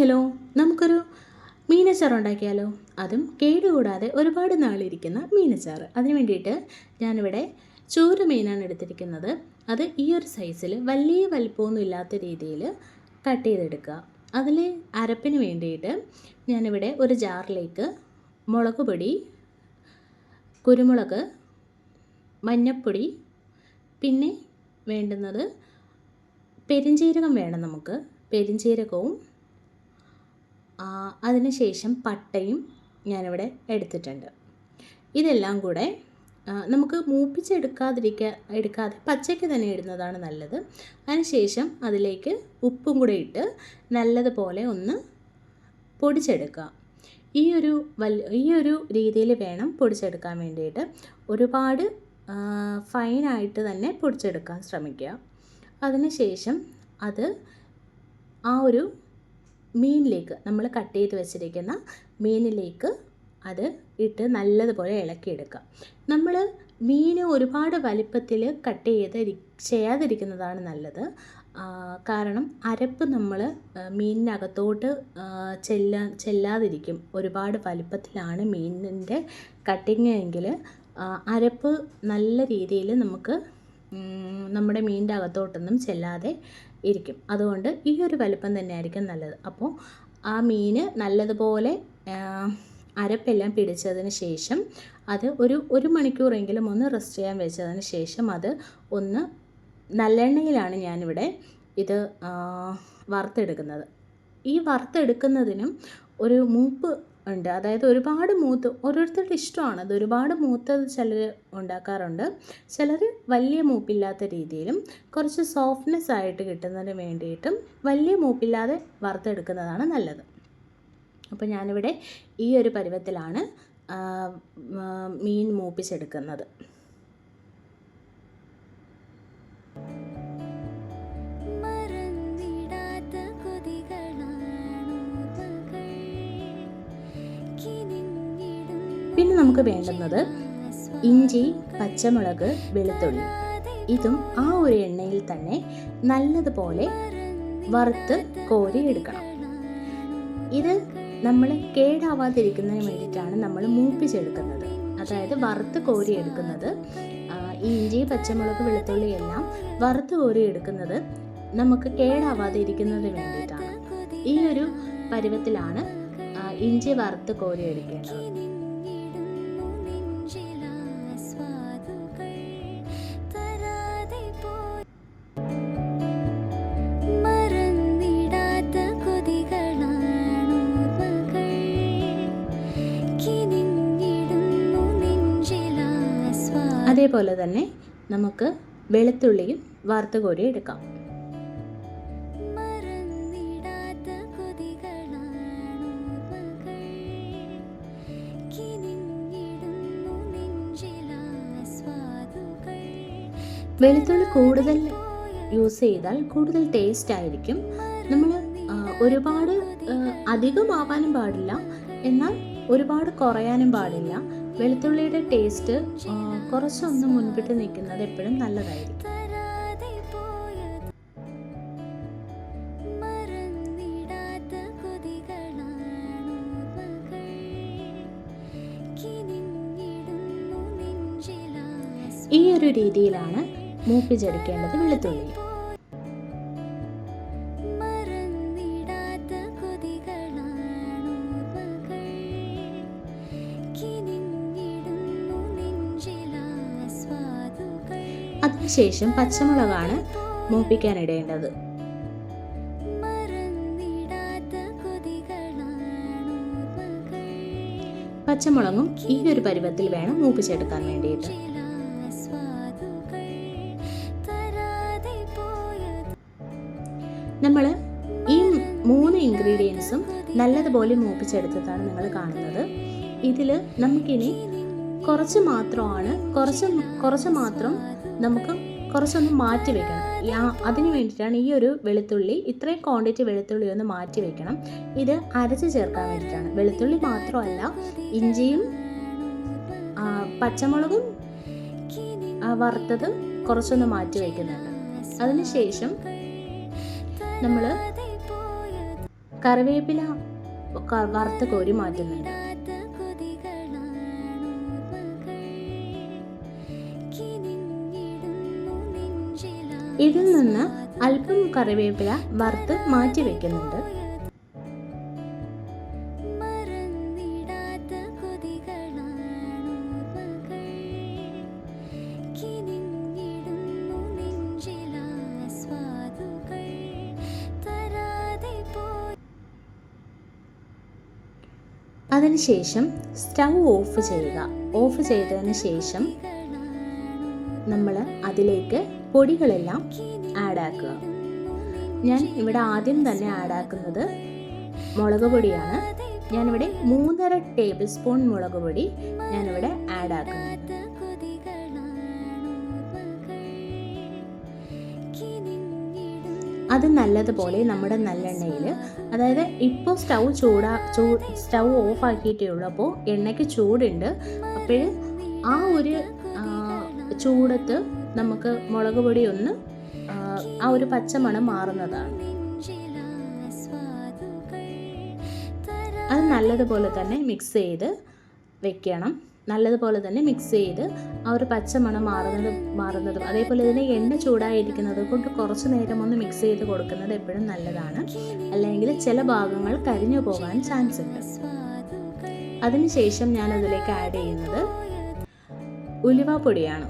Hello നമുക്കൊരു മീനച്ചാർ ഉണ്ടാക്കിയാലോ? അതും കേടുകൂടാതെ ഒരുപാട് നാളിരിക്കുന്ന മീനച്ചാർ. അതിന് വേണ്ടിയിട്ട് ഞാനിവിടെ ചൂര മീനാണ് എടുത്തിരിക്കുന്നത്. അത് ഈ ഒരു സൈസിൽ വലിയ വലിപ്പമൊന്നും ഇല്ലാത്ത രീതിയിൽ കട്ട് ചെയ്തെടുക്കുക. അതിൽ അരപ്പിന് വേണ്ടിയിട്ട് ഞാനിവിടെ ഒരു ജാറിലേക്ക് മുളക് പൊടി കുരുമുളക് മഞ്ഞൾപ്പൊടി പിന്നെ വേണ്ടുന്നത് പെരിഞ്ജീരകം വേണം നമുക്ക്. പെരിഞ്ജീരകവും അതിനുശേഷം പട്ടയും ഞാനിവിടെ എടുത്തിട്ടുണ്ട്. ഇതെല്ലാം കൂടെ നമുക്ക് മൂപ്പിച്ചെടുക്കാതിരിക്കുക എടുക്കാതെ പച്ചയ്ക്ക് തന്നെ ഇടുന്നതാണ് നല്ലത്. അതിനുശേഷം അതിലേക്ക് ഉപ്പും കൂടെ ഇട്ട് നല്ലതുപോലെ ഒന്ന് പൊടിച്ചെടുക്കുക. ഈ ഒരു വൽ ഈ ഒരു രീതിയിൽ വേണം പൊടിച്ചെടുക്കാൻ വേണ്ടിയിട്ട്. ഒരുപാട് ഫൈനായിട്ട് തന്നെ പൊടിച്ചെടുക്കാൻ ശ്രമിക്കുക. അതിനുശേഷം അത് ആ ഒരു മീനിലേക്ക് നമ്മൾ കട്ട് ചെയ്ത് വെച്ചിരിക്കുന്ന മീനിലേക്ക് അത് ഇട്ട് നല്ലതുപോലെ ഇളക്കിയെടുക്കുക. നമ്മൾ മീൻ ഒരുപാട് വലിപ്പത്തിൽ കട്ട് ചെയ്ത് ചെയ്യാതിരിക്കുന്നതാണ് നല്ലത്. കാരണം അരപ്പ് നമ്മൾ മീനിനകത്തോട്ട് ചെല്ലാ ചെല്ലാതിരിക്കും. ഒരുപാട് വലിപ്പത്തിലാണ് മീനിന്റെ കട്ടിങ് എങ്കിൽ അരപ്പ് നല്ല രീതിയിൽ നമുക്ക് നമ്മുടെ മീനിന്റെ അകത്തോട്ടൊന്നും ചെല്ലാതെ ഇരിക്കും. അതുകൊണ്ട് ഈ ഒരു വലുപ്പം തന്നെയായിരിക്കും നല്ലത്. അപ്പോൾ ആ മീൻ നല്ലതുപോലെ അരപ്പെല്ലാം പിടിച്ചതിന് ശേഷം അത് ഒരു ഒരു മണിക്കൂറെങ്കിലും ഒന്ന് റെസ്റ്റ് ചെയ്യാൻ വെച്ചതിന് ശേഷം അത് ഒന്ന് നല്ലെണ്ണയിലാണ് ഞാനിവിടെ ഇത് വറുത്തെടുക്കുന്നത്. ഈ വറുത്തെടുക്കുന്നതിനും ഒരു മൂപ്പ് ഉണ്ട്. അതായത് ഒരുപാട് മൂത്ത് ഓരോരുത്തരുടെ ഇഷ്ടമാണ്. അത് ഒരുപാട് മൂത്തത് ചിലർ ഉണ്ടാക്കാറുണ്ട്. ചിലർ വലിയ മൂപ്പില്ലാത്ത രീതിയിലും കുറച്ച് സോഫ്റ്റ്നെസ് ആയിട്ട് കിട്ടുന്നതിന് വേണ്ടിയിട്ടും വലിയ മൂപ്പില്ലാതെ വറുത്തെടുക്കുന്നതാണ് നല്ലത്. അപ്പോൾ ഞാനിവിടെ ഈ ഒരു പരുവത്തിലാണ് മീൻ മൂപ്പിച്ചെടുക്കുന്നത്. പിന്നെ നമുക്ക് വേണ്ടുന്നത് ഇഞ്ചി പച്ചമുളക് വെളുത്തുള്ളി. ഇതും ആ ഒരു എണ്ണയിൽ തന്നെ നല്ലതുപോലെ വറുത്ത് കോരി എടുക്കണം. ഇത് നമ്മൾ കേടാവാതിരിക്കുന്നതിന് വേണ്ടിയിട്ടാണ് നമ്മൾ മൂപ്പിച്ചെടുക്കുന്നത്. അതായത് വറുത്ത് കോരി എടുക്കുന്നത് ഇഞ്ചി പച്ചമുളക് വെളുത്തുള്ളി എല്ലാം വറുത്ത് കോരി എടുക്കുന്നത് നമുക്ക് കേടാവാതെ ഇരിക്കുന്നതിന് വേണ്ടിയിട്ടാണ്. ഈ ഒരു പരുവത്തിലാണ് ഇഞ്ചി വറുത്ത് കോരി എടുക്കേണ്ടത്. അതേപോലെ തന്നെ നമുക്ക് വെളുത്തുള്ളിയും വാർത്ത കോരി എടുക്കാം വെളുത്തുള്ളി കൂടുതൽ യൂസ് ചെയ്താൽ കൂടുതൽ ടേസ്റ്റ് ആയിരിക്കും. നമ്മൾ ഒരുപാട് അധികമാവാനും പാടില്ല. എന്നാൽ ഒരുപാട് കുറയാനും പാടില്ല. വെളുത്തുള്ളിയുടെ ടേസ്റ്റ് കുറച്ചൊന്ന് മുൻപിട്ട് നിൽക്കുന്നത് എപ്പോഴും നല്ലതായിരിക്കും. ഈ ഒരു രീതിയിലാണ് മൂപ്പിച്ചെടുക്കേണ്ടത് വെളുത്തുള്ളി. അതിനുശേഷം പച്ചമുളകാണ് മൂപ്പിക്കാൻ ഇടേണ്ടത് പച്ചമുളകും ഈ ഒരു പരുവത്തിൽ വേണം മൂപ്പിച്ചെടുക്കാൻ വേണ്ടിയിട്ട്. നമ്മൾ ഈ മൂന്ന് ഇൻഗ്രീഡിയൻസും നല്ലതുപോലെ മൂപ്പിച്ചെടുത്തതാണ് നിങ്ങൾ കാണുന്നത്. ഇതിൽ നമുക്കിനി കുറച്ച് മാത്രമാണ് കുറച്ച് കുറച്ച് മാത്രം നമുക്ക് കുറച്ചൊന്ന് മാറ്റി വെക്കണം. അതിന് വേണ്ടിയിട്ടാണ് ഈ ഒരു വെളുത്തുള്ളി ഇത്രയും ക്വാണ്ടിറ്റി വെളുത്തുള്ളി ഒന്ന് മാറ്റി വെക്കണം. ഇത് അരച്ച് ചേർക്കാൻ വേണ്ടിയിട്ടാണ്. വെളുത്തുള്ളി മാത്രമല്ല ഇഞ്ചിയും പച്ചമുളകും വറുത്തത് കുറച്ചൊന്ന് മാറ്റി വയ്ക്കുന്നുണ്ട് അതിനുശേഷം നമ്മൾ കറിവേപ്പില വറുത്ത് കോരി മാറ്റുന്നുണ്ട്. നിന്ന് അല്പം കറിവേപ്പില വറുത്ത് മാറ്റി വെക്കുന്നുണ്ട്. അതിനുശേഷം സ്റ്റൗ ഓഫ് ചെയ്യുക. ഓഫ് ചെയ്തതിന് ശേഷം നമ്മൾ അതിലേക്ക് പൊടികളെല്ലാം ആഡ് ആക്കുക. ഞാൻ ഇവിടെ ആദ്യം തന്നെ ആഡ് ആക്കുന്നത് മുളക് പൊടിയാണ്. ഞാനിവിടെ മൂന്നര ടേബിൾ സ്പൂൺ മുളക് പൊടി ഞാനിവിടെ ആഡ് ആക്കുന്നു അത് നല്ലതുപോലെ നമ്മുടെ നല്ലെണ്ണയിൽ അതായത് ഇപ്പോൾ സ്റ്റൗ ചൂടാ ചൂ സ്റ്റൗ ഓഫ് ആക്കിയിട്ടേ ഉള്ളൂ. അപ്പോൾ എണ്ണയ്ക്ക് ചൂടുണ്ട്. അപ്പോൾ ആ ഒരു ചൂടത്ത് നമുക്ക് മുളക് പൊടി ഒന്ന് ആ, ഒരു പച്ചമണം മാറുന്നതാണ്. അത് നല്ലതുപോലെ തന്നെ മിക്സ് ചെയ്ത് വെക്കണം. നല്ലതുപോലെ തന്നെ മിക്സ് ചെയ്ത് ആ ഒരു പച്ചമണം മാറുന്നത് മാറുന്നതും അതേപോലെ ഇതിന് എണ്ണ ചൂടായിരിക്കുന്നത് കൊണ്ട് കുറച്ച് നേരം ഒന്ന് മിക്സ് ചെയ്ത് കൊടുക്കുന്നത് എപ്പോഴും നല്ലതാണ്. അല്ലെങ്കിൽ ചില ഭാഗങ്ങൾ കരിഞ്ഞു പോകാൻ ചാൻസ് ഉണ്ട്. അതിനുശേഷം ഞാൻ അതിലേക്ക് ആഡ് ചെയ്യുന്നത് ഉലുവാപ്പൊടിയാണ്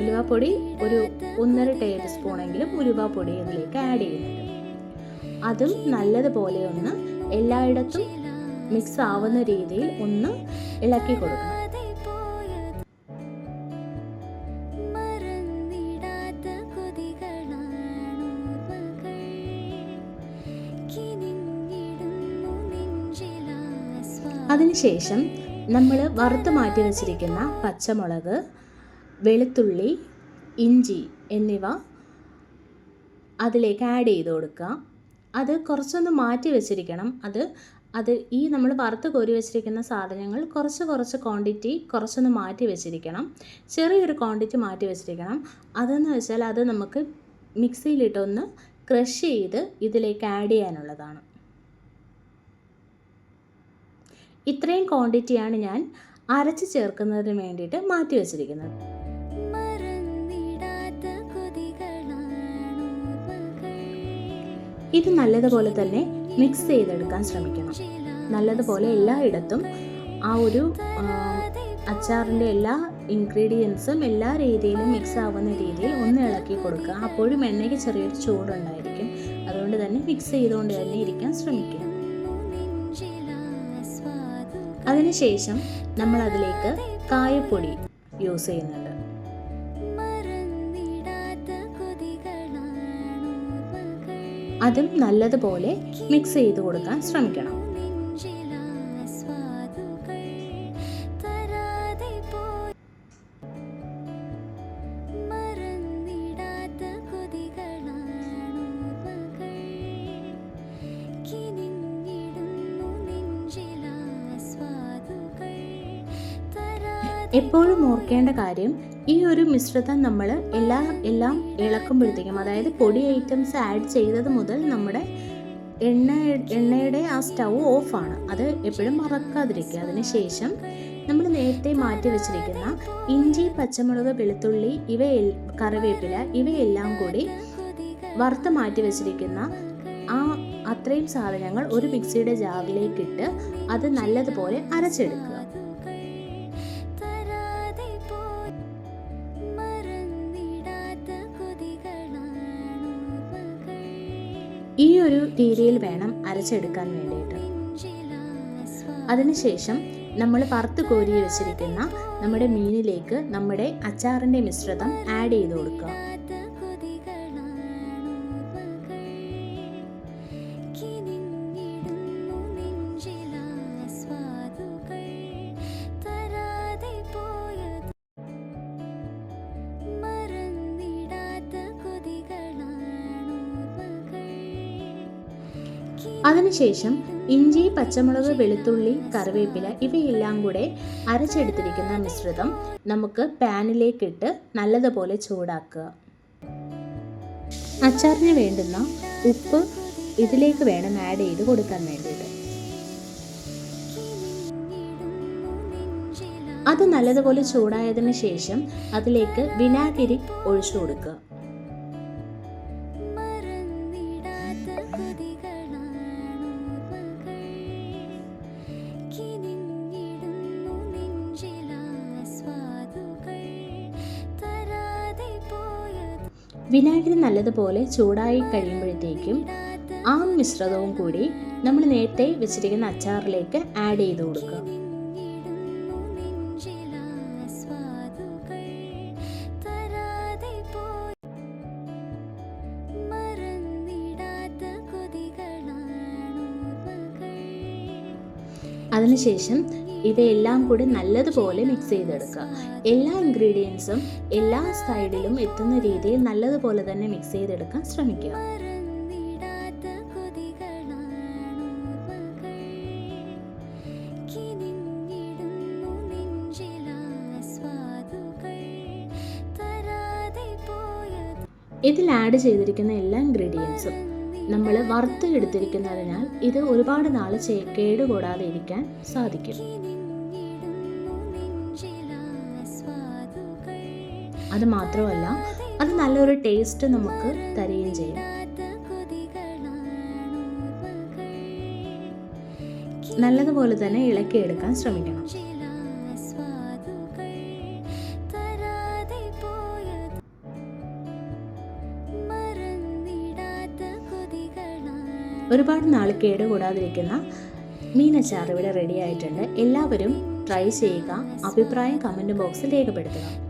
ഉലുവാപ്പൊടി ഒരു ഒന്നര ടേബിൾ സ്പൂണെങ്കിലും ഉലുവാപ്പൊടി അതിലേക്ക് ആഡ് ചെയ്യുന്നുണ്ട്. അതും നല്ലതുപോലെ ഒന്ന് എല്ലായിടത്തും മിക്സ് ആവുന്ന രീതിയിൽ ഒന്ന് ഇളക്കി കൊടുക്കണം. അതിനുശേഷം നമ്മൾ വറുത്ത് മാറ്റി വെച്ചിരിക്കുന്ന പച്ചമുളക് വെളുത്തുള്ളി ഇഞ്ചി എന്നിവ അതിലേക്ക് ആഡ് ചെയ്ത് കൊടുക്കുക. അത് കുറച്ചൊന്ന് മാറ്റി വെച്ചിരിക്കണം. അത് അത് ഈ നമ്മൾ വറുത്ത് കോരി വെച്ചിരിക്കുന്ന സാധനങ്ങൾ കുറച്ച് കുറച്ച് ക്വാണ്ടിറ്റി കുറച്ചൊന്ന് മാറ്റി വെച്ചിരിക്കണം. ചെറിയൊരു ക്വാണ്ടിറ്റി മാറ്റി വെച്ചിരിക്കണം. അതെന്ന് വെച്ചാൽ അത് നമുക്ക് മിക്സിയിലിട്ടൊന്ന് ക്രഷ് ചെയ്ത് ഇതിലേക്ക് ആഡ് ചെയ്യാനുള്ളതാണ്. ഇത്രയും ക്വാണ്ടിറ്റിയാണ് ഞാൻ അരച്ച് ചേർക്കുന്നതിന് വേണ്ടിയിട്ട് മാറ്റി വെച്ചിരിക്കുന്നത്. ഇത് നല്ലതുപോലെ തന്നെ മിക്സ് ചെയ്തെടുക്കാൻ ശ്രമിക്കണം. നല്ലതുപോലെ എല്ലായിടത്തും ആ ഒരു അച്ചാറിന്റെ എല്ലാ ഇൻഗ്രീഡിയൻസും എല്ലാ രീതിയിലും മിക്സ് ആവുന്ന രീതിയിൽ ഒന്ന് ഇളക്കി കൊടുക്കുക. അപ്പോഴും എണ്ണയ്ക്ക് ചെറിയൊരു ചൂടുണ്ടായിരിക്കും. അതുകൊണ്ട് തന്നെ മിക്സ് ചെയ്തുകൊണ്ട് തന്നെ ഇരിക്കാൻ ശ്രമിക്കുക. അതിനുശേഷം നമ്മൾ അതിലേക്ക് കായപ്പൊടി യൂസ് ചെയ്യുന്നുണ്ട്. അതും നല്ലതുപോലെ മിക്സ് ചെയ്ത് കൊടുക്കാൻ ശ്രമിക്കണം. എപ്പോഴും ഓർക്കേണ്ട കാര്യം ഈ ഒരു മിശ്രിതം നമ്മൾ എല്ലാ എല്ലാം ഇളക്കുമ്പോഴത്തേക്കും അതായത് പൊടി ഐറ്റംസ് ആഡ് ചെയ്തത് മുതൽ നമ്മുടെ എണ്ണ എണ്ണയുടെ ആ സ്റ്റൗ ഓഫാണ് അത് എപ്പോഴും മറക്കാതിരിക്കുക. അതിനുശേഷം നമ്മൾ നേരത്തെ മാറ്റി വെച്ചിരിക്കുന്ന ഇഞ്ചി പച്ചമുളക് വെളുത്തുള്ളി ഇവ കറിവേപ്പില ഇവയെല്ലാം കൂടി വറുത്ത് മാറ്റി വെച്ചിരിക്കുന്ന ആ അത്രയും സാധനങ്ങൾ ഒരു മിക്സിയുടെ ജാറിലേക്കിട്ട് അത് നല്ലതുപോലെ അരച്ചെടുക്കുക. ഒരു രീതിയിൽ വേണം അരച്ചെടുക്കാൻ വേണ്ടിയിട്ട്. അതിനുശേഷം നമ്മൾ വറുത്ത് കോരി വെച്ചിരിക്കുന്ന നമ്മുടെ മീനിലേക്ക് നമ്മുടെ അച്ചാറിന്റെ മിശ്രിതം ആഡ് ചെയ്ത് കൊടുക്കുക. അതിനുശേഷം ഇഞ്ചി പച്ചമുളക് വെളുത്തുള്ളി കറിവേപ്പില ഇവയെല്ലാം കൂടെ അരച്ചെടുത്തിരിക്കുന്ന മിശ്രിതം നമുക്ക് പാനിലേക്കിട്ട് നല്ലതുപോലെ ചൂടാക്കുക. അച്ചാറിന് വേണ്ടുന്ന ഉപ്പ് ഇതിലേക്ക് വേണം ആഡ് ചെയ്ത് കൊടുക്കാൻ വേണ്ടിയിട്ട്. അത് നല്ലതുപോലെ ചൂടായതിനു ശേഷം അതിലേക്ക് വിനാഗിരി ഒഴിച്ചു കൊടുക്കുക. വിനാഗിരി നല്ലതുപോലെ ചൂടായി കഴിയുമ്പോഴത്തേക്കും ആ മിശ്രിതവും കൂടി നമ്മൾ നേരത്തെ വെച്ചിരിക്കുന്ന അച്ചാറിലേക്ക് ആഡ് ചെയ്ത് കൊടുക്കുക. അതിനുശേഷം ഇവയെല്ലാം കൂടി നല്ലതുപോലെ മിക്സ് ചെയ്തെടുക്കുക. എല്ലാ ഇൻഗ്രീഡിയൻസും എല്ലാ സൈഡിലും എത്തുന്ന രീതിയിൽ നല്ലതുപോലെ തന്നെ മിക്സ് ചെയ്തെടുക്കാൻ ശ്രമിക്കുക. ഇതിൽ ആഡ് ചെയ്തിരിക്കുന്ന എല്ലാ ഇൻഗ്രീഡിയൻസും നമ്മൾ വറുത്ത് എടുത്തിരിക്കുന്നതിനാൽ ഇത് ഒരുപാട് നാൾ കേടുകൂടാതെ ഇരിക്കാൻ സാധിക്കും. അത് മാത്രമല്ല അത് നല്ലൊരു ടേസ്റ്റ് നമുക്ക് തരികയും ചെയ്യും. നല്ലതുപോലെ തന്നെ ഇളക്കി എടുക്കാൻ ശ്രമിക്കണം. ഒരുപാട് നാൾ കേടുകൂടാതിരിക്കുന്ന മീനച്ചാർ ഇവിടെ റെഡി ആയിട്ടുണ്ട്. എല്ലാവരും ട്രൈ ചെയ്യുക. അഭിപ്രായം കമന്റ് ബോക്സിൽ രേഖപ്പെടുത്തുക.